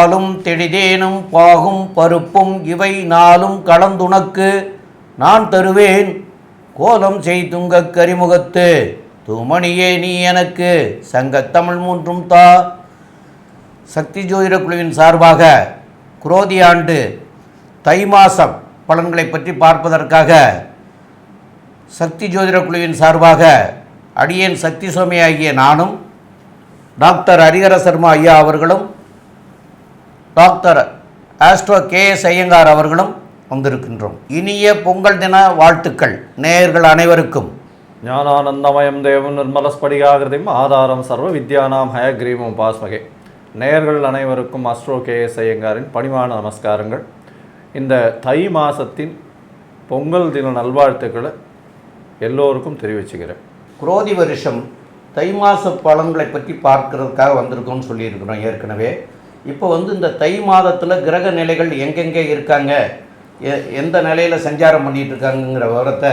பாலும் தெளிதேனும் பாகும் பருப்பும் இவை நாளும் கலந்துனக்கு நான் தருவேன். கோலம் செய்துங்கக் கரிமுகத்து. தூமணியே நீ எனக்கு. சங்கத்தமிழ் மூன்றும் தா. சக்தி ஜோதிட குழுவின் சார்பாக குரோதி ஆண்டு தை மாசம் பலன்களை பற்றி பார்ப்பதற்காக சக்தி ஜோதிட குழுவின் சார்பாக அடியேன் சக்தி சுவாமி ஆகிய நானும் டாக்டர் ஹரிஹர சர்மா ஐயா அவர்களும் doctor Astro K S Iyengar அவர்களும் வந்திருக்கின்றோம். இனிய பொங்கல் தின வாழ்த்துக்கள். நேயர்கள் அனைவருக்கும். ஞானானந்தமயம் தேவம் நிர்மலஸ்படிகாகிருதிம் ஆதாரம் சர்வ வித்யானாம் ஹயக்ரீவம் பாஸ்மகே நேயர்கள் அனைவருக்கும் அஸ்ட்ரோ கே எஸ் ஐயங்காரின் பணிவான நமஸ்காரங்கள். இந்த தை மாசத்தின் பொங்கல் தின நல்வாழ்த்துக்களை எல்லோருக்கும் தெரிவிச்சுக்கிறேன். குரோதி வருஷம் தை மாச பலன்களை பற்றி பார்க்கறதுக்காக வந்திருக்கோம்னு சொல்லியிருக்கிறோம் ஏற்கனவே. இப்போ வந்து இந்த தை மாதத்தில் கிரக நிலைகள் எங்கெங்கே இருக்காங்க? எ- எந்த நிலையில் சஞ்சாரம் பண்ணிகிட்டு இருக்காங்கங்கிற விவரத்தை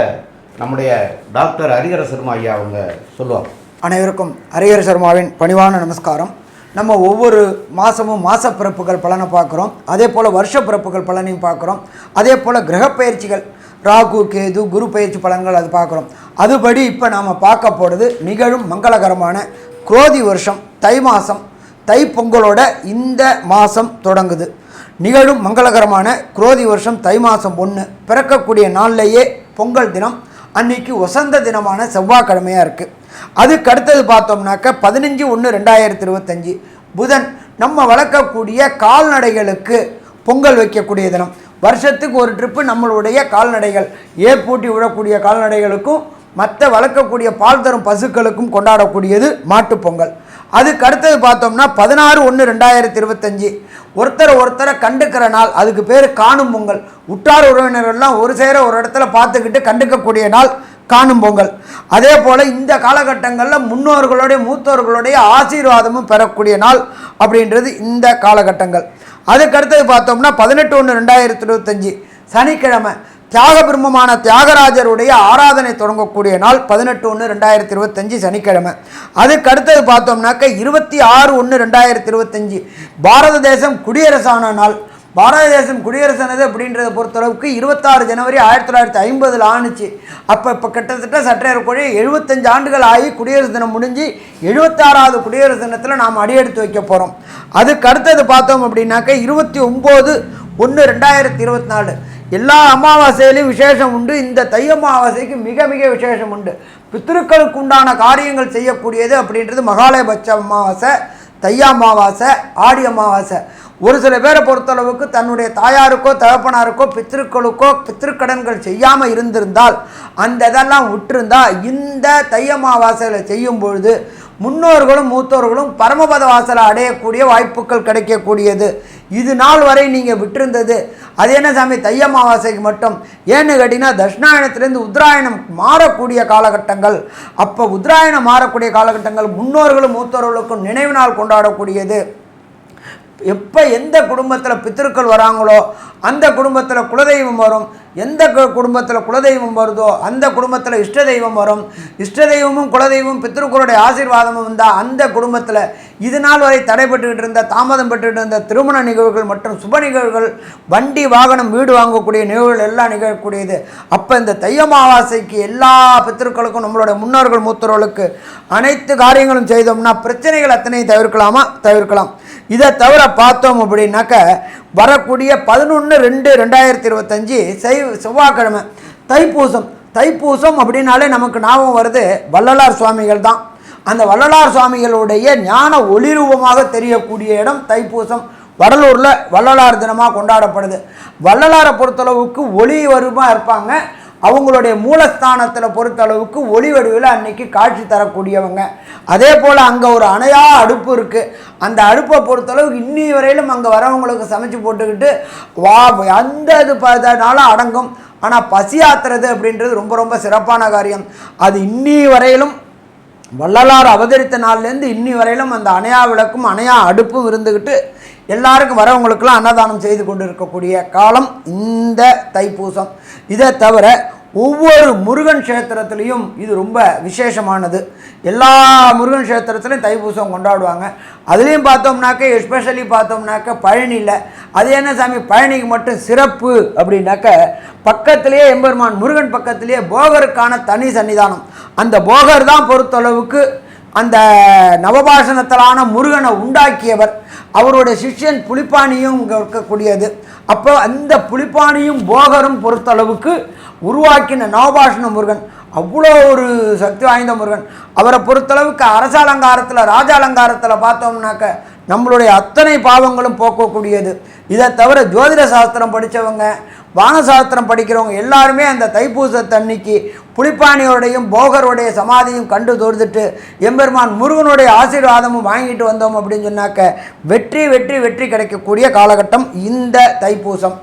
நம்முடைய டாக்டர் ஹரிஹர சர்மா ஐயா அவங்க சொல்லுவாங்க. அனைவருக்கும் ஹரிஹர சர்மாவின் பணிவான நமஸ்காரம். நம்ம ஒவ்வொரு மாதமும் மாச பிறப்புகள் பலனை பார்க்குறோம். அதே போல் வருஷ பிறப்புகள் பலனையும் பார்க்குறோம். அதே போல் கிரகப்பயிற்சிகள் ராகு கேது குரு பயிற்சி பலன்கள் அது பார்க்குறோம். அதுபடி இப்போ நாம் பார்க்க போகிறது நிகழும் மங்களகரமான குரோதி வருஷம் தை மாதம் தை பொங்கலோட இந்த மாதம் தொடங்குது. நிகழும் மங்களகரமான குரோதி வருஷம் தை மாதம் ஒன்று பிறக்கக்கூடிய நாள்லேயே பொங்கல் தினம் அன்னைக்கு வசந்த தினமான செவ்வாய்க்கிழமையாக இருக்குது அதுக்கு அடுத்தது பார்த்தோம்னாக்க பதினஞ்சு ஒன்று ரெண்டாயிரத்தி இருபத்தஞ்சி. புதன் நம்ம வளர்க்கக்கூடிய கால்நடைகளுக்கு பொங்கல் வைக்கக்கூடிய தினம். வருஷத்துக்கு ஒரு ட்ரிப்பு நம்மளுடைய கால்நடைகள். ஏர் பூட்டி விடக்கூடிய கால்நடைகளுக்கும் மற்ற வளர்க்கக்கூடிய பால் தரும் பசுக்களுக்கும் கொண்டாடக்கூடியது மாட்டுப்பொங்கல் அதுக்கு அடுத்தது பார்த்தோம்னா பதினாறு ஒன்று ரெண்டாயிரத்தி இருபத்தஞ்சி. ஒருத்தரை ஒருத்தரை கண்டுக்கிற நாள் அதுக்கு பேர் காணும் பொங்கல். உற்றார் உறவினர்கள்லாம் ஒரு சேர ஒரு இடத்துல பார்த்துக்கிட்டு கண்டுக்கக்கூடிய நாள் காணும் பொங்கல். அதே போல் இந்த காலகட்டங்களில் முன்னோர்களுடைய மூத்தோர்களுடைய ஆசீர்வாதமும் பெறக்கூடிய நாள் அப்படின்றது இந்த காலகட்டங்கள். அதுக்கடுத்தது பார்த்தோம்னா பதினெட்டு ஒன்று ரெண்டாயிரத்தி இருபத்தஞ்சி. சனிக்கிழமை தியாக பிரம்மமான தியாகராஜருடைய ஆராதனை தொடங்கக்கூடிய நாள் பதினெட்டு ஒன்று ரெண்டாயிரத்தி இருபத்தஞ்சி சனிக்கிழமை. அதுக்கு அடுத்தது பார்த்தோம்னாக்க இருபத்தி ஆறு ஒன்று ரெண்டாயிரத்தி இருபத்தஞ்சி. பாரத தேசம் குடியரசான நாள். பாரத தேசம் குடியரசானது அப்படின்றத பொறுத்தளவுக்கு இருபத்தாறு ஜனவரி ஆயிரத்தி தொள்ளாயிரத்தி ஐம்பதில் ஆணுச்சு. அப்போ இப்போ கிட்டத்தட்ட சற்றேறக்குறைய எழுபத்தஞ்சு ஆண்டுகள் ஆகி குடியரசு தினம் முடிஞ்சு எழுபத்தாறாவது குடியரசு தினத்தில் நாம் அடியெடுத்து வைக்க போகிறோம் அதுக்கு அடுத்தது பார்த்தோம் அப்படின்னாக்க இருபத்தி ஒம்பது ஒன்று ரெண்டாயிரத்தி இருபத்தி நாலு. எல்லா அமாவாசையிலையும் விசேஷம் உண்டு. இந்த தை அமாவாசைக்கு மிக மிக விசேஷம் உண்டு. பித்திருக்களுக்கு உண்டான காரியங்கள் செய்யக்கூடியது அப்படின்றது மகாலயபட்ச அமாவாசை தை அமாவாசை ஆடி அமாவாசை. ஒரு சில பேரை பொறுத்தளவுக்கு தன்னுடைய தாயாருக்கோ தகப்பனாருக்கோ பித்திருக்களுக்கோ பித்திருக்கடன்கள் செய்யாமல் இருந்திருந்தால் அந்த இதெல்லாம் விட்டிருந்தா இந்த தை அமாவாசையில் செய்யும் பொழுது முன்னோர்களும் மூத்தோர்களும் பரமபத வாசலை அடையக்கூடிய வாய்ப்புகள் கிடைக்கக்கூடியது. இது நாள் வரை நீங்கள் விட்டிருந்தது. அது என்ன சாமி? தை அமாவாசைக்கு மட்டும். ஏன்னு கேட்டிங்கன்னா தட்சிணாயணத்துலேருந்து உத்தராயணம் மாறக்கூடிய காலகட்டங்கள். அப்போ உத்தராயணம் மாறக்கூடிய காலகட்டங்கள் முன்னோர்களும் மூத்தோர்களுக்கும் நினைவு நாள் கொண்டாடக்கூடியது. எப்போ எந்த குடும்பத்தில் பித்திருக்கள் வராங்களோ அந்த குடும்பத்தில் குலதெய்வம் வரும். எந்த கு- குடும்பத்தில் குலதெய்வம் வருதோ அந்த குடும்பத்தில் இஷ்ட தெய்வம் வரும். இஷ்ட தெய்வமும் குலதெய்வமும் பித்திருக்களுடைய ஆசீர்வாதமும் வந்தால் அந்த குடும்பத்தில் இது நாள் வரை தடைபட்டுக்கிட்டு இருந்த தாமதம் பெற்றுக்கிட்டு இருந்த திருமண நிகழ்வுகள் மற்றும் சுப நிகழ்வுகள் வண்டி வாகனம் வீடு வாங்கக்கூடிய நிகழ்வுகள் எல்லாம் நிகழக்கூடியது. அப்போ இந்த தைய அமாவாசைக்கு எல்லா பித்திருக்களுக்கும் நம்மளுடைய முன்னோர்கள் மூத்தோர்களுக்கு அனைத்து காரியங்களும் செய்தோம்னா பிரச்சனைகள் அத்தனையும் தவிர்க்கலாமா? தவிர்க்கலாம். இதை தவிர பார்த்தோம் அப்படின்னாக்க வரக்கூடிய பதினொன்று ரெண்டு ரெண்டாயிரத்தி இருபத்தஞ்சி செய் செவ்வாய்க்கிழமை. தைப்பூசம். தைப்பூசம் அப்படின்னாலே நமக்கு ஞாபகம் வருது வள்ளலார் சுவாமிகள் தான். அந்த வள்ளலார் சுவாமிகளுடைய ஞான ஒளிரூபமாக தெரியக்கூடிய இடம் தைப்பூசம். வடலூரில் வள்ளலார் தினமாக கொண்டாடப்படுது. வள்ளலாரை பொறுத்தளவுக்கு ஒளி வருமா இருப்பாங்க. அவங்களுடைய மூலஸ்தானத்தில் பொறுத்தளவுக்கு ஒளி வடிவில் அன்னைக்கு காட்சி தரக்கூடியவங்க. அதே போல் அங்கே ஒரு அணையா அடுப்பு இருக்குது அந்த அடுப்பை பொறுத்தளவுக்கு இன்னி வரையிலும் அங்கே வரவங்களுக்கு சமைச்சு போட்டுக்கிட்டு வா அந்த இது பதனால அடங்கும். ஆனால் பசியாத்துறது அப்படின்றது ரொம்ப ரொம்ப சிறப்பான காரியம். அது இன்னி வரையிலும் வள்ளலார் அவதரித்த நாள்லேருந்து இன்னி வரையிலும் அந்த அணையா விளக்கும் அணையா அடுப்பும் இருந்துக்கிட்டு எல்லாருக்கும் வரவங்களுக்கெல்லாம் அன்னதானம் செய்து கொண்டு இருக்கக்கூடிய காலம் இந்த தைப்பூசம். இதை தவிர ஒவ்வொரு முருகன் க்ஷேத்திரத்துலேயும் இது ரொம்ப விசேஷமானது. எல்லா முருகன் க்ஷேத்திரத்துலையும் தைப்பூசம் கொண்டாடுவாங்க. அதுலேயும் பார்த்தோம்னாக்க எஸ்பெஷலி பார்த்தோம்னாக்க பழனியில். அது என்ன சாமி? பழனிக்கு மட்டும் சிறப்பு அப்படின்னாக்க பக்கத்திலேயே எம்பெருமான் முருகன் பக்கத்திலேயே போகருக்கான தனி சன்னிதானம். அந்த போகர் தான் பொறுத்தளவுக்கு அந்த நவபாஷணத்திலான முருகனை உண்டாக்கியவர். அவருடைய சிஷ்யன் புலிப்பாணியும் இங்கே இருக்கக்கூடியது. அப்போ அந்த புலிப்பாணியும் போகரும் பொறுத்தளவுக்கு உருவாக்கின நவபாஷண முருகன். அவ்வளோ ஒரு சக்தி வாய்ந்த முருகன். அவரை பொறுத்தளவுக்கு அரச அலங்காரத்தில் ராஜ அலங்காரத்தில் பார்த்தோம்னாக்க நம்மளுடைய அத்தனை பாவங்களும் போக்கக்கூடியது. இதை தவிர ஜோதிட சாஸ்திரம் படித்தவங்க வானசாஸ்திரம் படிக்கிறவங்க எல்லாருமே அந்த தைப்பூசத்தன்னைக்கு புலிப்பாணியோடையும் போகருடைய சமாதியும் கண்டு தொழுதுட்டு எம்பெருமான் முருகனுடைய ஆசீர்வாதமும் வாங்கிட்டு வந்தோம் அப்படின்னு சொன்னாக்க வெற்றி வெற்றி வெற்றி கிடைக்கக்கூடிய காலகட்டம் இந்த தைப்பூசம்.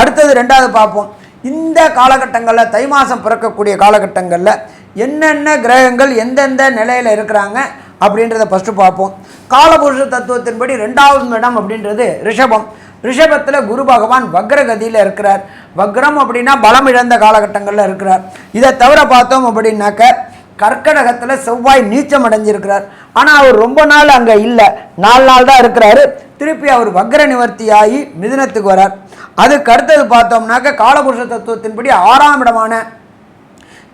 அடுத்தது ரெண்டாவது பார்ப்போம். இந்த காலகட்டங்களில் தை மாதம் பிறக்கக்கூடிய காலகட்டங்களில் என்னென்ன கிரகங்கள் எந்தெந்த நிலையில் இருக்கிறாங்க அப்படின்றத ஃபஸ்ட்டு பார்ப்போம். காலபுருஷ தத்துவத்தின்படி ரெண்டாவது இடம் அப்படின்றது ரிஷபம். ரிஷபத்தில் குரு பகவான் வக்ரகதியில் இருக்கிறார். வக்ரம் அப்படின்னா பலம் இழந்த காலகட்டங்களில் இருக்கிறார். இதை தவிர பார்த்தோம் அப்படின்னாக்க கர்க்கடகத்தில் செவ்வாய் நீச்சம் அடைஞ்சிருக்கிறார். ஆனால் அவர் ரொம்ப நாள் அங்கே இல்லை. நாலு நாள் தான் இருக்கிறாரு. திருப்பி அவர் வக்ர நிவர்த்தியாகி மிதினத்துக்கு வரார். அதுக்கு அடுத்தது பார்த்தோம்னாக்க காலபுருஷ தத்துவத்தின்படி ஆறாம் இடமான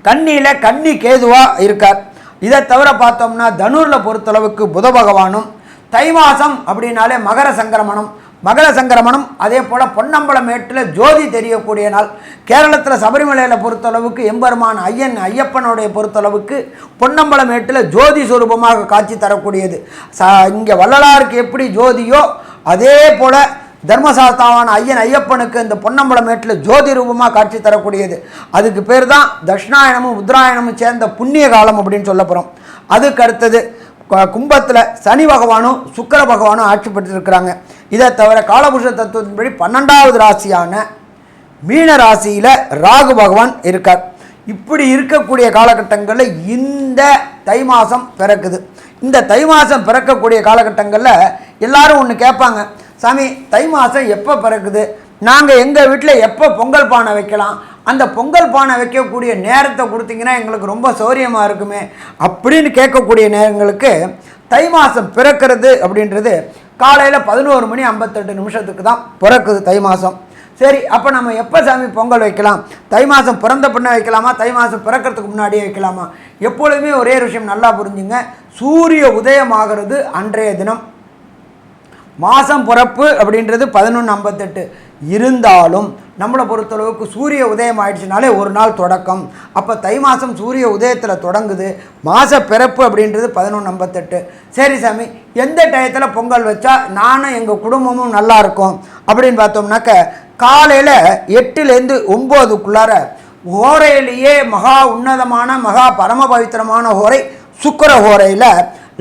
கண்ணியில் கன்னி கேதுவாக இருக்கார். இதை தவிர பார்த்தோம்னா தனுரில் பொறுத்தளவுக்கு புத பகவானும் தை மாதம் அப்படின்னாலே மகர சங்கரமணம். மகள சங்கரமணம் அதே போல் பொன்னம்பலமேட்டில் ஜோதி தெரியக்கூடிய நாள். கேரளத்தில் சபரிமலையில் பொறுத்தளவுக்கு எம்பெருமான் ஐயன் ஐயப்பனுடைய பொறுத்தளவுக்கு பொன்னம்பலம் மேட்டில் ஜோதி சுரூபமாக காட்சி தரக்கூடியது. ச இங்கே வள்ளலாருக்கு எப்படி ஜோதியோ அதே போல் தர்மசாஸ்தாவான ஐயன் ஐயப்பனுக்கு இந்த பொன்னம்பலம் மேட்டில் ஜோதி ரூபமாக காட்சி தரக்கூடியது. அதுக்கு பேர் தான் தட்சிணாயனமும் உத்ராயணமும் சேர்ந்த புண்ணிய காலம் அப்படின்னு சொல்ல போகிறோம் அதுக்கு அடுத்தது கும்பத்தில் சனி பகவானும் சுக்கர பகவானும் ஆட்சி பெற்றிருக்கிறாங்க. இதை தவிர காலபுருஷ தத்துவத்தின்படி பன்னெண்டாவது ராசியான மீன ராசியில் ராகு பகவான் இருக்கார். இப்படி இருக்கக்கூடிய காலகட்டங்களில் இந்த தை மாதம் பிறக்குது. இந்த தை மாதம் பிறக்கக்கூடிய காலகட்டங்களில் எல்லாரும் ஒன்று கேட்பாங்க சாமி தை மாதம் எப்போ பிறக்குது? நாங்கள் எங்கள் வீட்டில் எப்போ பொங்கல் பானை வைக்கலாம்? அந்த பொங்கல் பானை வைக்கக்கூடிய நேரத்தை கொடுத்தீங்கன்னா எங்களுக்கு ரொம்ப சௌரியமாக இருக்குமே. அப்படின்னு கேட்கக்கூடிய நேரங்களுக்கு தை மாதம் பிறக்கிறது அப்படின்றது காலையில் பதினோரு மணி ஐம்பத்தெட்டு நிமிஷத்துக்கு தான் பிறக்குது தை மாதம் சரி அப்போ நம்ம எப்போ சாமி பொங்கல் வைக்கலாம்? தை மாதம் பிறந்த பின்ன வைக்கலாமா? தை மாதம் பிறக்கிறதுக்கு முன்னாடியே வைக்கலாமா? எப்பொழுதுமே ஒரே விஷயம் நல்லா புரிஞ்சுங்க. சூரிய உதயமாகிறது அன்றைய தினம். மாதம் பிறப்பு அப்படின்றது பதினொன்று ஐம்பத்தெட்டு. இருந்தாலும் நம்மளை பொறுத்தளவுக்கு சூரிய உதயம் ஆயிடுச்சுனாலே ஒரு நாள் தொடக்கம். அப்போ தை மாதம் சூரிய உதயத்தில் தொடங்குது. மாத பிறப்பு அப்படின்றது பதினொன்று ஐம்பத்தெட்டு. சரி சாமி எந்த டயத்தில் பொங்கல் வச்சா நானும் எங்கள் குடும்பமும் நல்லா இருக்கும்? அப்படின்னு பார்த்தோம்னாக்க காலையில் எட்டுலேருந்து ஒம்போதுக்குள்ளார ஹோரையிலேயே மகா உன்னதமான மகா பரம பவித்திரமான ஹோரை சுக்கர ஹோரையில்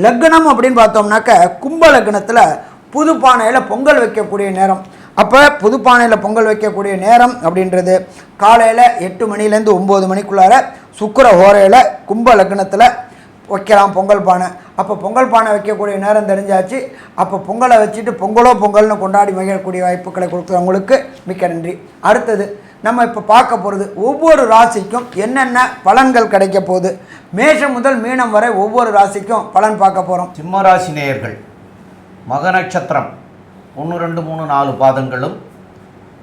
லக்னம் அப்படின்னு பார்த்தோம்னாக்க கும்ப லக்னத்தில் புது பானையில் பொங்கல் வைக்கக்கூடிய நேரம். அப்போ புது பானையில் பொங்கல் வைக்கக்கூடிய நேரம் அப்படின்றது காலையில் எட்டு மணிலேருந்து ஒம்பது மணிக்குள்ளார சுக்கிர ஹோரையில் கும்ப லக்னத்தில் வைக்கலாம் பொங்கல் பானை. அப்போ பொங்கல் பானை வைக்கக்கூடிய நேரம் தெரிஞ்சாச்சு. அப்போ பொங்கலை வச்சுட்டு பொங்கலோ பொங்கல்னு கொண்டாடி மகிழக்கூடிய வாய்ப்புகளை கொடுக்குறவங்களுக்கு மிக்க நன்றி. அடுத்தது நம்ம இப்போ பார்க்க போகிறது ஒவ்வொரு ராசிக்கும் என்னென்ன பலன்கள் கிடைக்க போகுது? மேஷம் முதல் மீனம் வரை ஒவ்வொரு ராசிக்கும் பலன் பார்க்க போகிறோம் சிம்மராசி நேயர்கள் மக நட்சத்திரம் ஒன்று ரெண்டு மூணு நாலு பாதங்களும்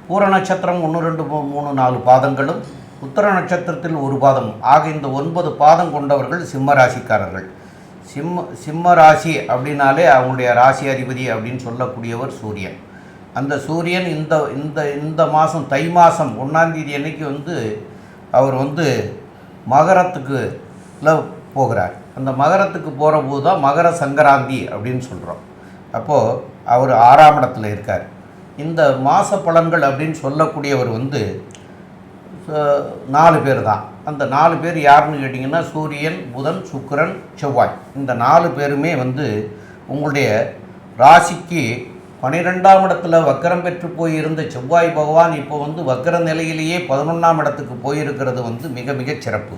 பூர நட்சத்திரம் ஒன்று ரெண்டு மூணு நாலு பாதங்களும் உத்தர நட்சத்திரத்தில் ஒரு பாதம். ஆக இந்த ஒன்பது பாதம் கொண்டவர்கள் சிம்ம ராசிக்காரர்கள் சிம்ம சிம்ம ராசி அப்படின்னாலே அவங்களுடைய ராசி அதிபதி அப்படின்னு சொல்லக்கூடியவர் சூரியன். அந்த சூரியன் இந்த இந்த இந்த மாதம் தை மாதம் ஒன்றாந்தேதி அன்னைக்கு வந்து அவர் வந்து மகரத்துக்கு போகிறார். அந்த மகரத்துக்கு போகிற போது தான் மகர சங்கராந்தி அப்படின்னு சொல்கிறோம் அப்போது அவர் ஆறாம் இடத்துல இருக்கார். இந்த மாத பலன்கள் அப்படின்னு சொல்லக்கூடியவர் வந்து நாலு பேர் தான். அந்த நாலு பேர் யாருன்னு கேட்டிங்கன்னா சூரியன் புதன் சுக்கரன் செவ்வாய். இந்த நாலு பேருமே வந்து உங்களுடைய ராசிக்கு பனிரெண்டாம் இடத்துல வக்கரம் பெற்று போயிருந்த செவ்வாய் பகவான் இப்போ வந்து வக்கர நிலையிலேயே பதினொன்றாம் இடத்துக்கு போயிருக்கிறது வந்து மிக மிக சிறப்பு.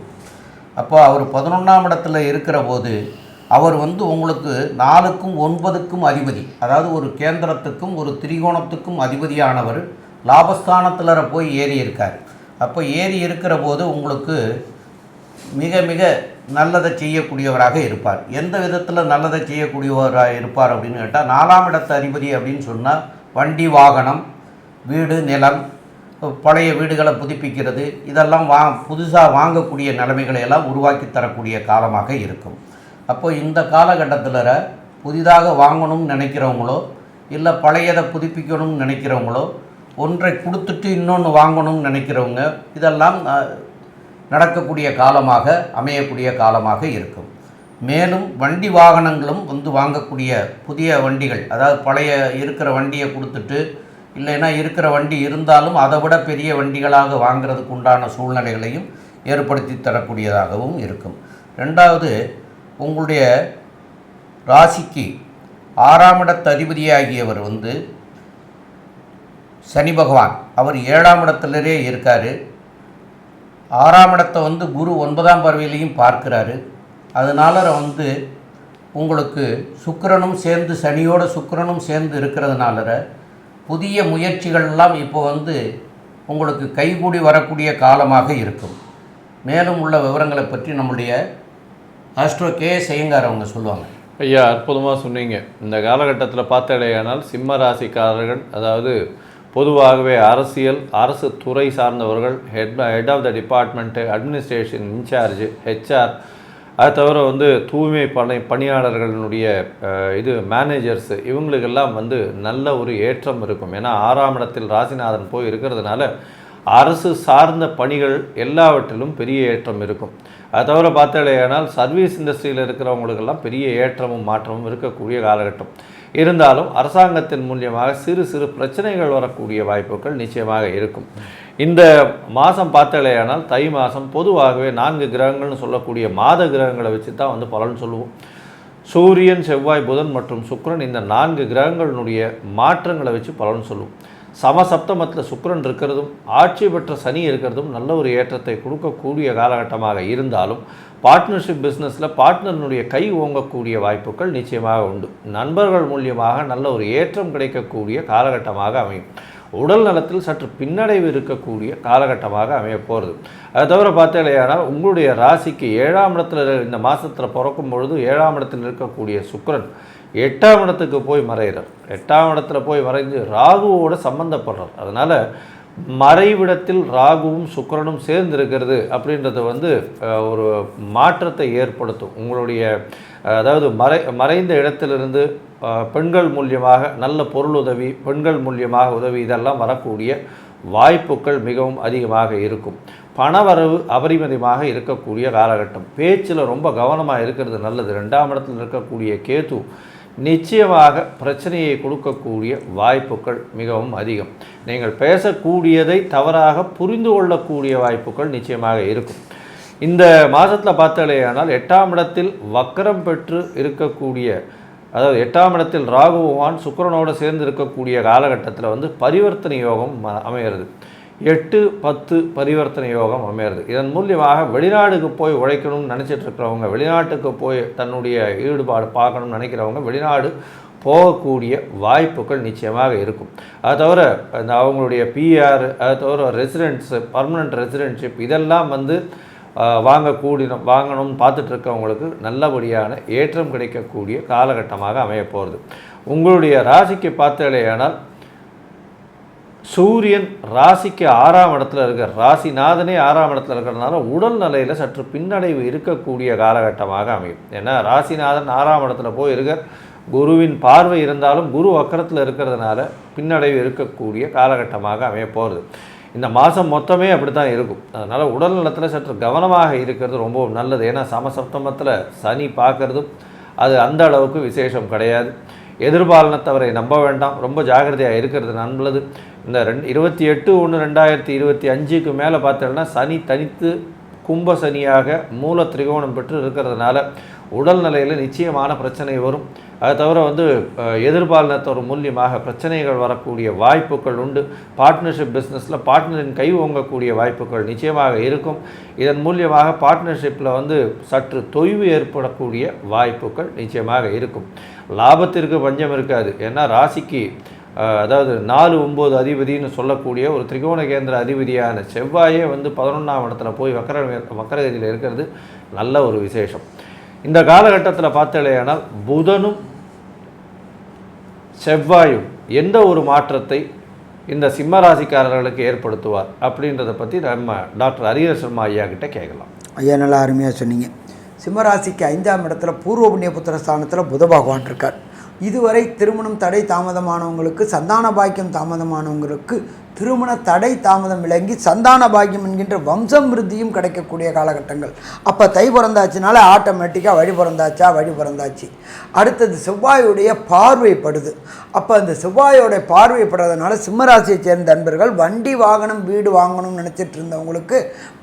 அப்போ அவர் பதினொன்றாம் இடத்துல இருக்கிற போது அவர் வந்து உங்களுக்கு நாலுக்கும் ஒன்பதுக்கும் அதிபதி. அதாவது ஒரு கேந்திரத்துக்கும் ஒரு திரிகோணத்துக்கும் அதிபதியானவர். லாபஸ்தானத்தில் போய் ஏறி இருக்கார். அப்போ ஏறி இருக்கிற போது உங்களுக்கு மிக மிக நல்லதை செய்யக்கூடியவராக இருப்பார். எந்த விதத்தில் நல்லதை செய்யக்கூடியவராக இருப்பார் அப்படின்னு கேட்டால் நாலாம் இடத்து அதிபதி அப்படின்னு சொன்னால் வண்டி வாகனம் வீடு நிலம் பழைய வீடுகளை புதுப்பிக்கிறது இதெல்லாம் வா புதுசாக வாங்கக்கூடிய நிலைமைகளை எல்லாம் உருவாக்கி தரக்கூடிய காலமாக இருக்கும். அப்போ இந்த காலகட்டத்தில் புதிதாக வாங்கணும்னு நினைக்கிறவங்களோ இல்லை பழையதை புதுப்பிக்கணும்னு நினைக்கிறவங்களோ ஒன்றை கொடுத்துட்டு இன்னொன்று வாங்கணும்னு நினைக்கிறவங்க இதெல்லாம் நடக்கக்கூடிய காலமாக அமையக்கூடிய காலமாக இருக்கும். மேலும் வண்டி வாகனங்களும் வந்து வாங்கக்கூடிய புதிய வண்டிகள் அதாவது பழைய இருக்கிற வண்டியை கொடுத்துட்டு இல்லைன்னா இருக்கிற வண்டி இருந்தாலும் அதை விட பெரிய வண்டிகளாக வாங்குறதுக்கு உண்டான சூழ்நிலைகளையும் ஏற்படுத்தி தரக்கூடியதாகவும் இருக்கும். ரெண்டாவது உங்களுடைய ராசிக்கு ஆறாம் இடத்து அதிபதியாகியவர் வந்து சனி பகவான். அவர் ஏழாம் இடத்துலரே இருக்கார். ஆறாம் இடத்தை வந்து குரு ஒன்பதாம் பறவையிலையும் பார்க்கிறாரு. அதனால வந்து உங்களுக்கு சுக்கரனும் சேர்ந்து சனியோட சுக்கரனும் சேர்ந்து இருக்கிறதுனால புதிய முயற்சிகள்லாம் இப்போ வந்து உங்களுக்கு கைகூடி வரக்கூடிய காலமாக இருக்கும். மேலும் உள்ள விவரங்களை பற்றி நம்முடைய ஆஸ்ட்ரோ கே அவங்க சொல்லுவாங்க. ஐயா அற்புதமாக சொன்னீங்க. இந்த காலகட்டத்தில் பார்த்தடையானால் சிம்ம ராசிக்காரர்கள் அதாவது பொதுவாகவே அரசியல் அரசு துறை சார்ந்தவர்கள் head head of the department administration incharge HR அது தவிர வந்து தூய்மை பணி பணியாளர்களுடைய இது மேனேஜர்ஸ் இவங்களுக்கெல்லாம் வந்து நல்ல ஒரு ஏற்றம் இருக்கும். ஏன்னா ஆறாம் இடத்தில் ராசிநாதன் போய் இருக்கிறதுனால அரசு சார்ந்த பணிகள் எல்லாவற்றிலும் பெரிய ஏற்றம் இருக்கும். அது தவிர பார்த்தாலேயானால் சர்வீஸ் இண்டஸ்ட்ரியில் இருக்கிறவங்களுக்கெல்லாம் பெரிய ஏற்றமும் மாற்றமும் இருக்கக்கூடிய காலகட்டம். இருந்தாலும் அரசாங்கத்தின் மூலியமாக சிறு சிறு பிரச்சனைகள் வரக்கூடிய வாய்ப்புகள் நிச்சயமாக இருக்கும். இந்த மாதம் பார்த்தாலேயானால் தை மாதம் பொதுவாகவே நான்கு கிரகங்கள்னு சொல்லக்கூடிய மாத கிரகங்களை வச்சு தான் வந்து பலன் சொல்லுவோம். சூரியன் செவ்வாய் புதன் மற்றும் சுக்கிரன் இந்த நான்கு கிரகங்களினுடைய மாற்றங்களை வச்சு பலன் சொல்லுவோம் சமசப்தமத்தில் சுக்கரன் இருக்கிறதும் ஆட்சி பெற்ற சனி இருக்கிறதும் நல்ல ஒரு ஏற்றத்தை கொடுக்கக்கூடிய காலகட்டமாக இருந்தாலும் பார்ட்னர்ஷிப் பிஸ்னஸில் பார்ட்னர்னுடைய கை ஓங்கக்கூடிய வாய்ப்புகள் நிச்சயமாக உண்டு. நண்பர்கள் மூலியமாக நல்ல ஒரு ஏற்றம் கிடைக்கக்கூடிய காலகட்டமாக அமையும். உடல் நலத்தில் சற்று பின்னடைவு இருக்கக்கூடிய காலகட்டமாக அமைய போகிறது அது தவிர பார்த்தீங்கன்னா உங்களுடைய ராசிக்கு ஏழாம் இடத்துல இந்த மாதத்தில் பிறக்கும் பொழுது ஏழாம் இடத்தில் இருக்கக்கூடிய சுக்கரன் எட்டாம் இடத்துக்கு போய் மறைகிறார். எட்டாம் இடத்துல போய் மறைஞ்சு ராகுவோட சம்மந்தப்படுறார் அதனால் மறைவிடத்தில் ராகுவும் சுக்கரனும் சேர்ந்து இருக்கிறது அப்படின்றது வந்து ஒரு மாற்றத்தை ஏற்படுத்தும். உங்களுடைய அதாவது மறை மறைந்த இடத்திலிருந்து பெண்கள் மூலியமாக நல்ல பொருள் உதவி பெண்கள் மூலியமாக உதவி இதெல்லாம் வரக்கூடிய வாய்ப்புகள் மிகவும் அதிகமாக இருக்கும். பணவரவு அபரிமிதமாக இருக்கக்கூடிய காலகட்டம். பேச்சில் ரொம்ப கவனமாக இருக்கிறது நல்லது. ரெண்டாம் இடத்தில் இருக்கக்கூடிய கேது நிச்சயமாக பிரச்சனையை கொடுக்கக்கூடிய வாய்ப்புகள் மிகவும் அதிகம். நீங்கள் பேசக்கூடியதை தவறாக புரிந்து கொள்ளக்கூடிய வாய்ப்புகள் நிச்சயமாக இருக்கும். இந்த மாதத்தில் பார்த்தாலேயானால் எட்டாம் இடத்தில் வக்கரம் பெற்று இருக்கக்கூடிய அதாவது எட்டாம் இடத்தில் ராகு பகவான் சேர்ந்து இருக்கக்கூடிய காலகட்டத்தில் வந்து பரிவர்த்தனை யோகம் அமைகிறது. எட்டு பத்து பரிவர்த்தனை யோகம் அமையிறது. இதன் மூலியமாக வெளிநாடுக்கு போய் உழைக்கணும்னு நினச்சிட்டு இருக்கிறவங்க வெளிநாட்டுக்கு போய் தன்னுடைய ஈடுபாடு பார்க்கணும்னு நினைக்கிறவங்க வெளிநாடு போகக்கூடிய வாய்ப்புகள் நிச்சயமாக இருக்கும். அது தவிர இந்த அவங்களுடைய பிஆர் அது தவிர ரெசிடென்ட்ஸு பர்மனண்ட் ரெசிடென்ட்ஷிப் இதெல்லாம் வந்து ஆஹ், வாங்கக்கூடிய வாங்கணும்னு பார்த்துட்டு இருக்கவங்களுக்கு நல்லபடியான ஏற்றம் கிடைக்கக்கூடிய காலகட்டமாக அமைய போகிறது உங்களுடைய ராசிக்கு பார்த்தாலேயானால் சூரியன் ராசிக்கு ஆறாம் இடத்துல இருக்கிற ராசிநாதனே ஆறாம் இடத்துல இருக்கிறதுனால உடல் நிலையில் சற்று பின்னடைவு இருக்கக்கூடிய காலகட்டமாக அமையும். ஏன்னா ராசிநாதன் ஆறாம் இடத்துல போய் இருக்கார். குருவின் பார்வை இருந்தாலும் குரு வக்கரத்தில் இருக்கிறதுனால பின்னடைவு இருக்கக்கூடிய காலகட்டமாக அமைய போகிறது இந்த மாதம் மொத்தமே அப்படி தான் இருக்கும். அதனால் உடல் நலத்தில் சற்று கவனமாக இருக்கிறது ரொம்பவும் நல்லது. ஏன்னா சமசப்தமத்தில் சனி பார்க்கறதும் அது அந்த அளவுக்கு விசேஷம் கிடையாது. எதிர்பாலனத்தவரை நம்ப வேண்டாம். ரொம்ப ஜாக்கிரதையாக இருக்கிறது நல்லது இந்த ரெண்டு இருபத்தி எட்டு ஒன்று ரெண்டாயிரத்தி இருபத்தி அஞ்சுக்கு மேலே பார்த்தோம்னா சனி தனித்து கும்ப சனியாக மூல திரிகோணம் பெற்று இருக்கிறதுனால உடல் நிலையில் நிச்சயமான பிரச்சனை வரும். அது தவிர வந்து எதிர்பாலினத்தோர் மூலியமாக பிரச்சனைகள் வரக்கூடிய வாய்ப்புகள் உண்டு. பார்ட்னர்ஷிப் பிஸ்னஸில் பார்ட்னரின் கை ஓங்கக்கூடிய வாய்ப்புகள் நிச்சயமாக இருக்கும். இதன் மூலியமாக பார்ட்னர்ஷிப்பில் வந்து சற்று தொய்வு ஏற்படக்கூடிய வாய்ப்புகள் நிச்சயமாக இருக்கும். லாபத்திற்கு பஞ்சம் இருக்காது. ஏன்னா ராசிக்கு அதாவது நாலு ஒம்பது அதிபதின்னு சொல்லக்கூடிய ஒரு திரிகோண கேந்திர அதிபதியான செவ்வாயே வந்து பதினொன்றாம் இடத்துல போய் வக்கர வக்கரகதியில் இருக்கிறது நல்ல ஒரு விசேஷம். இந்த காலகட்டத்தில் பார்த்தலையானால் புதனும் செவ்வாயும் எந்த ஒரு மாற்றத்தை இந்த சிம்ம ராசிக்காரர்களுக்கு ஏற்படுத்துவார் அப்படின்றத பற்றி நம்ம டாக்டர் ஹரிஹர சர்மா ஐயா கிட்ட கேட்கலாம். ஐயா நல்லா அருமையாக சொன்னீங்க. சிம்மராசிக்கு ஐந்தாம் இடத்துல பூர்வ புண்ணிய புத்திர ஸ்தானத்தில் புத பகவான் இருக்கார். இதுவரை திருமணம் தடை தாமதமானவங்களுக்கு சந்தான பாக்கியம் தாமதமானவங்களுக்கு திருமண தடை தாமதம் விளங்கி சந்தான பாக்கியம் என்கின்ற வம்சம் விருத்தியும் கிடைக்கக்கூடிய காலகட்டங்கள். அப்போ தை பிறந்தாச்சுனால ஆட்டோமேட்டிக்காக வழி பிறந்தாச்சா? வழி பிறந்தாச்சு. அடுத்தது செவ்வாயுடைய பார்வைப்படுது. அப்போ அந்த செவ்வாயோடைய பார்வைப்படுறதுனால சிம்மராசியை சேர்ந்த நண்பர்கள் வண்டி வாகனம் வீடு வாங்கணும்னு நினச்சிட்டு இருந்தவங்களுக்கு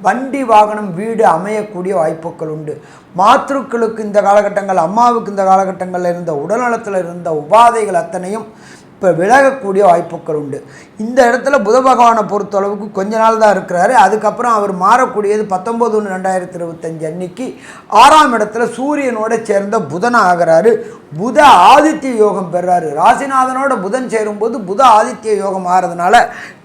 வண்டி வாகனம் வீடு அமையக்கூடிய வாய்ப்புகள் உண்டு. மாத்ருக்களுக்கு இந்த காலகட்டங்கள் அம்மாவுக்கு இந்த காலகட்டங்களில் இருந்த உடல்நலத்தில் இருந்த உபாதைகள் அத்தனையும் இப்போ விலகக்கூடிய வாய்ப்புகள் உண்டு. இந்த இடத்துல புத பகவானை பொறுத்தளவுக்கு கொஞ்ச நாள் தான் இருக்கிறாரு. அதுக்கப்புறம் அவர் மாறக்கூடியது பத்தொம்போது ஒன்று ரெண்டாயிரத்தி இருபத்தஞ்சு அன்னைக்கு ஆறாம் இடத்துல சூரியனோட சேர்ந்த புதன் ஆகிறாரு. புத ஆதித்ய யோகம் பெறாரு. ராசிநாதனோட புதன் சேரும்போது புத ஆதித்ய யோகம் ஆகிறதுனால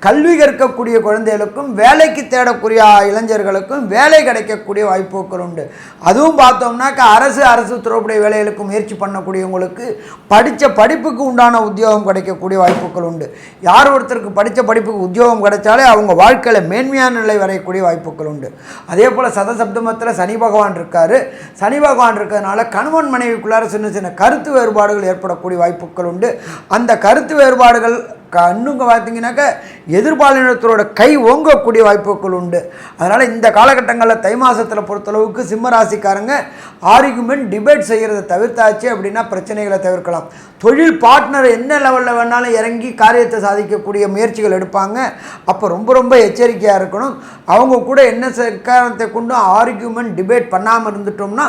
கல்வி கற்கக்கூடிய குழந்தைகளுக்கும் வேலைக்கு தேடக்கூடிய இளைஞர்களுக்கும் வேலை கிடைக்கக்கூடிய வாய்ப்புகள் உண்டு. அதுவும் பார்த்தோம்னாக்கா அரசு அரசு துறைப்படைய வேலைகளுக்கு முயற்சி பண்ணக்கூடியவங்களுக்கு படித்த படிப்புக்கு உண்டான உத்தியோகம் கிடைக்கும் கிடைக்கக்கூடிய வாய்ப்புகள் உண்டு. யார் ஒருத்தருக்கு படித்த படிப்புக்கு உத்தியோகம் கிடைச்சாலே அவங்க வாழ்க்கையில் மேன்மையான நிலை வரையக்கூடிய வாய்ப்புகள் உண்டு. அதே போல் சதசப்தமத்தில் சனி பகவான் இருக்கார். சனி பகவான் இருக்கிறதுனால கணவன் மனைவிக்குள்ளார சின்ன சின்ன கருத்து வேறுபாடுகள் ஏற்படக்கூடிய வாய்ப்புகள் உண்டு. அந்த கருத்து வேறுபாடுகள் க பார்த்தீங்கன்னாக்க எதிர்பாலினத்தோட கை ஓங்கக்கூடிய வாய்ப்புகள் உண்டு. அதனால் இந்த காலகட்டங்களில் தை மாதத்தில் பொறுத்தளவுக்கு சிம்ம ராசிக்காரங்க ஆர்குமெண்ட் டிபேட் செய்கிறத தவிர்த்தாச்சு அப்படின்னா பிரச்சனைகளை தவிர்க்கலாம். தொழில் பார்ட்னர் என்ன லெவலில் வேணாலும் இறங்கி காரியத்தை சாதிக்கக்கூடிய முயற்சிகள் எடுப்பாங்க. அப்போ ரொம்ப ரொம்ப எச்சரிக்கையாக இருக்கணும். அவங்க கூட என்ன காரணத்தை கொண்டும் ஆர்குமெண்ட் டிபேட் பண்ணாமல் இருந்துட்டோம்னா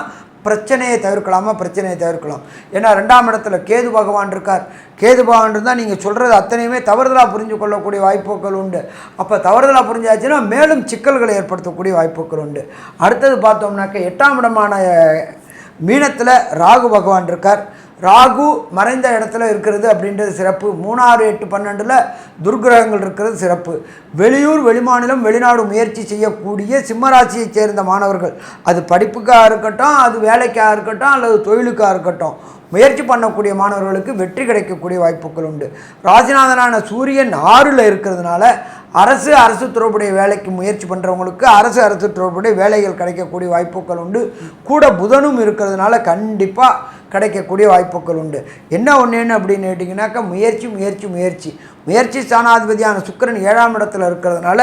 பிரச்சனையை தவிர்க்கலாமா? பிரச்சனையை தவிர்க்கலாம். ஏன்னா ரெண்டாம் இடத்துல கேது பகவான் இருக்கார். கேது பகவான் இருந்தால் நீங்கள் சொல்கிறது அத்தனையுமே தவறுதலாக புரிஞ்சு கொள்ளக்கூடிய வாய்ப்புகள் உண்டு. அப்போ தவறுதலாக புரிஞ்சாச்சுன்னா மேலும் சிக்கல்களை ஏற்படுத்தக்கூடிய வாய்ப்புகள் உண்டு. அடுத்தது பார்த்தோம்னாக்க எட்டாம் இடமான மீனத்தில் ராகு பகவான் இருக்கார். ராகு மறைந்த இடத்துல இருக்கிறது அப்படின்றது சிறப்பு. மூணாறு எட்டு பன்னெண்டில் துர்கிரகங்கள் இருக்கிறது சிறப்பு. வெளியூர் வெளிமாநிலம் வெளிநாடு முயற்சி செய்யக்கூடிய சிம்மராசியைச் சேர்ந்த மாணவர்கள். அது படிப்புக்காக இருக்கட்டும் அது வேலைக்காக இருக்கட்டும் அல்லது தொழிலுக்காக இருக்கட்டும். முயற்சி பண்ணக்கூடிய மாணவர்களுக்கு வெற்றி கிடைக்கக்கூடிய வாய்ப்புகள் உண்டு. ராசிநாதனான சூரியன் ஆறில் இருக்கிறதுனால அரசு அரசு தொடர்புடைய வேலைக்கு முயற்சி பண்ணுறவங்களுக்கு அரசு அரசு தொடர்புடைய வேலைகள் கிடைக்கக்கூடிய வாய்ப்புகள் உண்டு. கூட புதனும் இருக்கிறதுனால கண்டிப்பாக கிடைக்கக்கூடிய வாய்ப்புகள் உண்டு. என்ன ஒன்றுன்னு அப்படின்னு கேட்டிங்கனாக்கா முயற்சி முயற்சி முயற்சி. முயற்சி ஸ்தானாதிபதியான சுக்கிரன் ஏழாம் இடத்துல இருக்கிறதுனால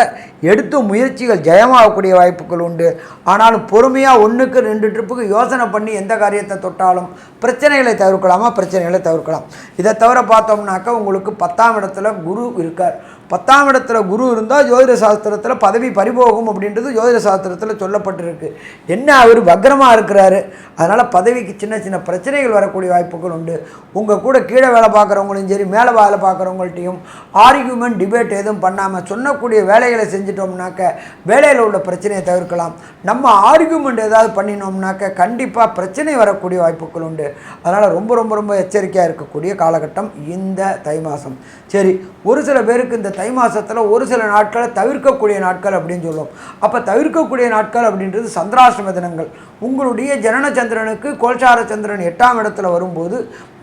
எடுத்த முயற்சிகள் ஜெயமாகக்கூடிய வாய்ப்புகள் உண்டு. ஆனாலும் பொறுமையாக ஒன்றுக்கு ரெண்டு ட்ரிப்புக்கு யோசனை பண்ணி எந்த காரியத்தை தொட்டாலும் பிரச்சனைகளை தவிர்க்கலாமா? பிரச்சனைகளை தவிர்க்கலாம். இதை தவிர பார்த்தோம்னாக்கா உங்களுக்கு பத்தாம் இடத்துல குரு இருக்கார். பத்தாம் இடத்துல குரு இருந்தால் ஜோதிட சாஸ்திரத்தில் பதவி பறிபோகும் அப்படின்றது ஜோதிட சாஸ்திரத்தில் சொல்லப்பட்டிருக்கு. என்ன அவர் வக்ரமாக இருக்கிறாரு? அதனால் பதவிக்கு சின்ன சின்ன பிரச்சனைகள் வரக்கூடிய வாய்ப்புகள் உண்டு. உங்கள் கூட கீழே வேலை பார்க்குறவங்களையும் சரி மேலே வேலை பார்க்குறவங்கள்ட்டையும் ஆர்கியூமெண்ட் டிபேட் எதுவும் பண்ணாமல் சொன்னக்கூடிய வேலைகளை செஞ்சிட்டோம்னாக்க வேலையில் உள்ள பிரச்சனையை தவிர்க்கலாம். நம்ம ஆர்கியூமெண்ட் ஏதாவது பண்ணினோம்னாக்க கண்டிப்பாக பிரச்சனை வரக்கூடிய வாய்ப்புகள் உண்டு. அதனால் ரொம்ப ரொம்ப ரொம்ப எச்சரிக்கையாக இருக்கக்கூடிய காலகட்டம் இந்த தை மாதம் சரி ஒரு சில பேருக்கு இந்த தை மாதத்தில் ஒரு சில நாட்களை தவிர்க்கக்கூடிய நாட்கள் அப்படின்னு சொல்லுவோம். அப்போ தவிர்க்கக்கூடிய நாட்கள் அப்படின்றது சந்திராசிரம தினங்கள் உங்களுடைய ஜனன சந்திரனுக்கு கோல்சார சந்திரன் எட்டாம் இடத்துல வரும்போது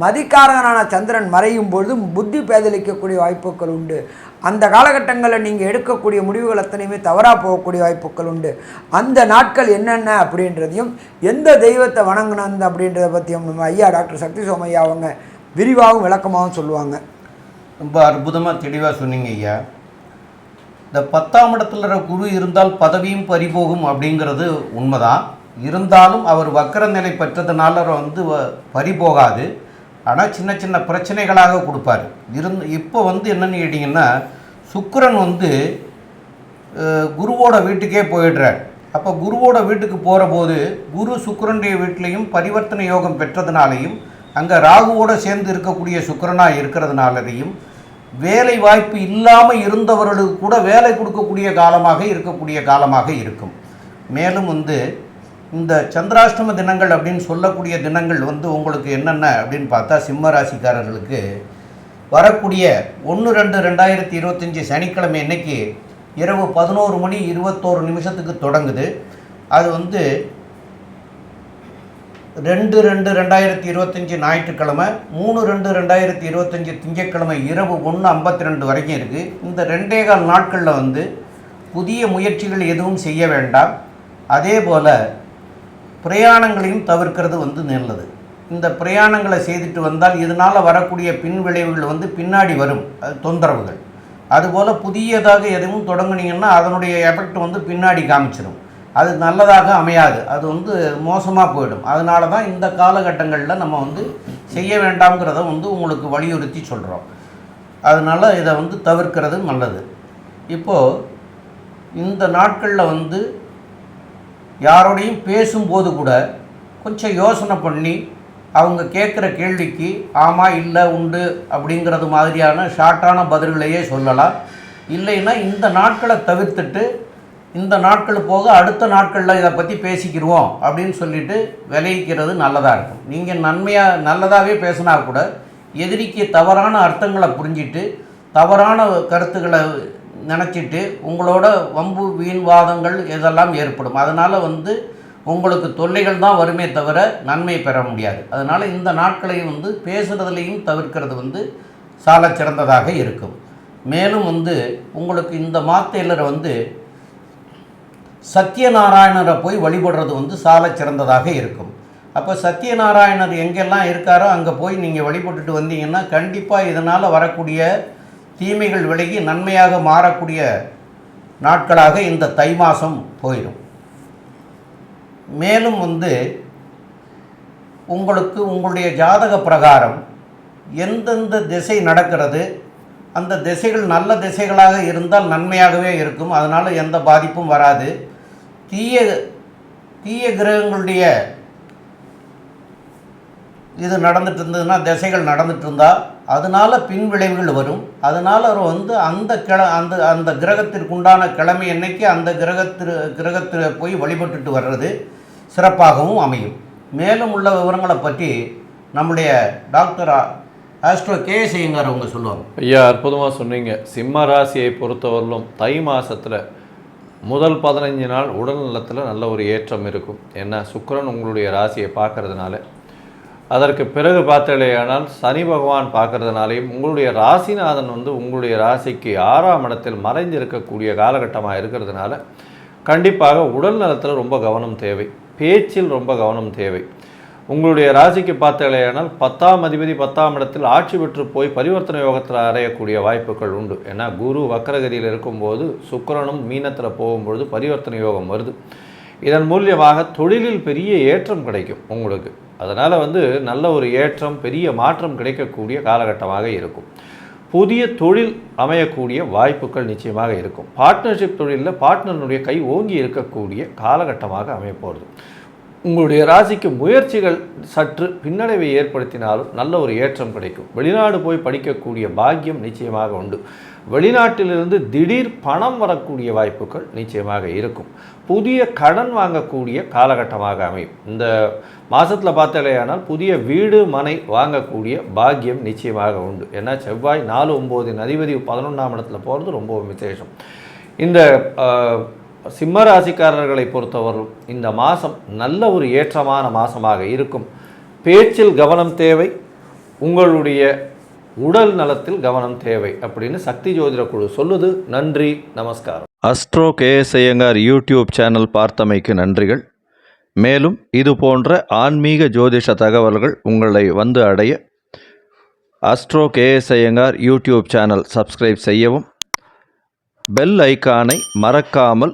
மதிக்காரகனான சந்திரன் மறையும் பொழுது புத்தி பேதலிக்கக்கூடிய வாய்ப்புகள் உண்டு. அந்த காலகட்டங்களில் நீங்கள் எடுக்கக்கூடிய முடிவுகள் அத்தனையுமே தவறாக போகக்கூடிய வாய்ப்புகள் உண்டு. அந்த நாட்கள் என்னென்ன அப்படின்றதையும் எந்த தெய்வத்தை வணங்கினது அப்படின்றத பற்றியும் நம்ம ஐயா டாக்டர் சக்தி சோமையா அவங்க விரிவாகவும் விளக்கமாகவும் சொல்லுவாங்க. ரொம்ப அற்புதமாக தெளிவாக சொன்னீங்க ஐயா. இந்த பத்தாம் இடத்துல குரு இருந்தால் பதவியும் பறிபோகும் அப்படிங்கிறது உண்மைதான். இருந்தாலும் அவர் வக்கர நிலை பெற்றதுனால வந்து வ- பறிபோகாது. ஆனால் சின்ன சின்ன பிரச்சனைகளாக கொடுப்பார். இருந் இப்போ வந்து என்னென்னு கேட்டிங்கன்னா சுக்கரன் வந்து குருவோட வீட்டுக்கே போயிடுறார். அப்போ குருவோட வீட்டுக்கு போகிற போது குரு சுக்கரனுடைய வீட்லேயும் பரிவர்த்தனை யோகம் பெற்றதுனாலையும் அங்கே ராகுவோடு சேர்ந்து இருக்கக்கூடிய சுக்கரனாக இருக்கிறதுனாலையும் வேலை வாய்ப்பு இல்லாமல் இருந்தவர்களுக்கு கூட வேலை கொடுக்கக்கூடிய காலமாக இருக்கக்கூடிய காலமாக இருக்கும். மேலும் வந்து இந்த சந்திராஷ்டம தினங்கள் அப்படின்னு சொல்லக்கூடிய தினங்கள் வந்து உங்களுக்கு என்னென்ன அப்படின்னு பார்த்தா சிம்ம ராசிக்காரர்களுக்கு வரக்கூடிய ஒன்று ரெண்டு ரெண்டாயிரத்தி இருபத்தஞ்சி சனிக்கிழமை இன்னைக்கு இரவு பதினோரு மணி இருபத்தோரு நிமிஷத்துக்கு தொடங்குது. அது வந்து ரெண்டு ரெண்டு ரெண்டாயிரத்தி இருபத்தஞ்சி ஞாயிற்றுக்கிழமை மூணு ரெண்டு ரெண்டாயிரத்தி இருபத்தஞ்சி திங்கட்கிழமை இரவு ஒன்று ஐம்பத்தி ரெண்டு வரைக்கும் இருக்குது இந்த ரெண்டே கால் நாட்களில் வந்து புதிய முயற்சிகள் எதுவும் செய்ய வேண்டாம். அதே போல் பிரயாணங்களையும் தவிர்க்கிறது வந்து நல்லது. இந்த பிரயாணங்களை செய்துட்டு வந்தால் இதனால் வரக்கூடிய பின் விளைவுகள் வந்து பின்னாடி வரும். அது தொந்தரவுகள். அதுபோல் புதியதாக எதுவும் தொடங்குனீங்கன்னா அதனுடைய எஃபெக்ட் வந்து பின்னாடி காமிச்சிடும் அது நல்லதாக அமையாது. அது வந்து மோசமாக போயிடும். அதனால தான் இந்த காலகட்டங்களில் நம்ம வந்து செய்ய வேண்டாம்ங்கிறத வந்து உங்களுக்கு வலியுறுத்தி சொல்கிறோம் அதனால் இதை வந்து தவிர்க்கிறது நல்லது. இப்போது இந்த நாட்களில் வந்து யாரோடையும் பேசும்போது கூட கொஞ்சம் யோசனை பண்ணி அவங்க கேட்குற கேள்விக்கு ஆமாம் இல்லை உண்டு அப்படிங்கிறது மாதிரியான ஷார்ட்டான பதில்களையே சொல்லலாம். இல்லைன்னா இந்த நாட்களை தவிர்த்துட்டு இந்த நாட்கள் போக அடுத்த நாட்களில் இதை பற்றி பேசிக்கிடுவோம் அப்படின்னு சொல்லிட்டு விளைவிக்கிறது நல்லதாக இருக்கும். நீங்கள் நன்மையாக நல்லதாகவே பேசினா கூட எதிரிக்கு தவறான அர்த்தங்களை புரிஞ்சிட்டு தவறான கருத்துக்களை நினச்சிட்டு உங்களோட வம்பு வீண்வாதங்கள் இதெல்லாம் ஏற்படும். அதனால் வந்து உங்களுக்கு தொல்லைகள் தான் வருமே தவிர நன்மை பெற முடியாது. அதனால் இந்த நாட்களையும் வந்து பேசுகிறதுலையும் தவிர்க்கிறது வந்து சால சிறந்ததாக இருக்கும். மேலும் வந்து உங்களுக்கு இந்த மாத்தேலரை வந்து சத்யநாராயணரை போய் வழிபடுறது வந்து சால சிறந்ததாக இருக்கும். அப்போ சத்யநாராயணர் எங்கெல்லாம் இருக்காரோ அங்கே போய் நீங்கள் வழிபட்டுட்டு வந்தீங்கன்னா கண்டிப்பாக இதனால் வரக்கூடிய தீமைகள் விலகி நன்மையாக மாறக்கூடிய நாட்களாக இந்த தை மாதம் போயிடும். மேலும் வந்து உங்களுக்கு உங்களுடைய ஜாதக பிரகாரம் எந்தெந்த திசை நடக்கிறது அந்த திசைகள் நல்ல திசைகளாக இருந்தால் நன்மையாகவே இருக்கும். அதனால் எந்த பாதிப்பும் வராது. தீய தீய கிரகங்களுடைய இது நடந்துட்டு இருந்ததுன்னா திசைகள் நடந்துட்டு இருந்தால் அதனால பின் விளைவுகள் வரும். அதனால் அவர் வந்து அந்த கிழ அந்த அந்த கிரகத்திற்குண்டான கிழமை அன்னைக்கு அந்த கிரகத்திற்கு கிரகத்தில் போய் வழிபட்டுட்டு வர்றது சிறப்பாகவும் அமையும். மேலும் உள்ள விவரங்களை பற்றி நம்முடைய டாக்டர் ஆஸ்ட்ரோ கே ஐயங்கார் அவங்க சொல்லுவாங்க. ஐயா அற்புதமாக சொன்னீங்க. சிம்ம ராசியை பொறுத்தவரையிலும் தை மாதத்தில் முதல் பதினஞ்சு நாள் உடல் நலத்தில் நல்ல ஒரு ஏற்றம் இருக்கும். ஏன்னா சுக்கரன் உங்களுடைய ராசியை பார்க்கறதுனால. அதற்கு பிறகு பார்த்தலையானால் சனி பகவான் பார்க்கறதுனாலையும் உங்களுடைய ராசிநாதன் வந்து உங்களுடைய ராசிக்கு ஆறாம் இடத்தில் மறைந்து இருக்கக்கூடிய காலகட்டமாக இருக்கிறதுனால கண்டிப்பாக உடல் நலத்தில் ரொம்ப கவனம் தேவை. பேச்சில் ரொம்ப கவனம் தேவை. உங்களுடைய ராசிக்கு பார்த்தாலேயானால் பத்தாம் அதிபதி பத்தாம் இடத்தில் ஆட்சி பெற்று போய் பரிவர்த்தனை யோகத்தில் அடையக்கூடிய வாய்ப்புகள் உண்டு. ஏன்னா குரு வக்கரகதியில் இருக்கும்போது சுக்கிரனும் மீனத்தில் போகும்பொழுது பரிவர்த்தனை யோகம் வருது. இதன் மூலியமாக தொழிலில் பெரிய ஏற்றம் கிடைக்கும் உங்களுக்கு. அதனால் வந்து நல்ல ஒரு ஏற்றம் பெரிய மாற்றம் கிடைக்கக்கூடிய காலகட்டமாக இருக்கும். புதிய தொழில் அமையக்கூடிய வாய்ப்புகள் நிச்சயமாக இருக்கும். பார்ட்னர்ஷிப் தொழிலில் பார்ட்னருடைய கை ஓங்கி இருக்கக்கூடிய காலகட்டமாக அமையப்போகிறது உங்களுடைய ராசிக்கு முயற்சிகள் சற்று பின்னடைவை ஏற்படுத்தினாலும் நல்ல ஒரு ஏற்றம் கிடைக்கும். வெளிநாடு போய் படிக்கக்கூடிய பாக்கியம் நிச்சயமாக உண்டு. வெளிநாட்டிலிருந்து திடீர் பணம் வரக்கூடிய வாய்ப்புகள் நிச்சயமாக இருக்கும். புதிய கடன் வாங்கக்கூடிய காலகட்டமாக அமையும். இந்த மாதத்தில் பார்த்தாலேயானால் புதிய வீடு மனை வாங்கக்கூடிய பாக்கியம் நிச்சயமாக உண்டு. ஏன்னா செவ்வாய் நாலு ஒம்போதின் அதிபதி பதினொன்றாம் இடத்துல போகிறது ரொம்ப விசேஷம். இந்த சிம்ம ராசிக்காரர்களை பொறுத்தவரும் இந்த மாதம் நல்ல ஒரு ஏற்றமான மாதமாக இருக்கும். பேச்சில் கவனம் தேவை உங்களுடைய உடல் நலத்தில் கவனம் தேவை அப்படின்னு சக்தி ஜோதிட குழு சொல்லுது. நன்றி நமஸ்காரம். அஸ்ட்ரோ கேஎஸ்ஐயங்கார் யூடியூப் சேனல் பார்த்தமைக்கு நன்றிகள். மேலும் இது போன்ற ஆன்மீக ஜோதிஷ தகவல்கள் உங்களை வந்து அடைய astro KS Iyengar YouTube channel subscribe செய்யவும் பெல் ஐகானை மறக்காமல்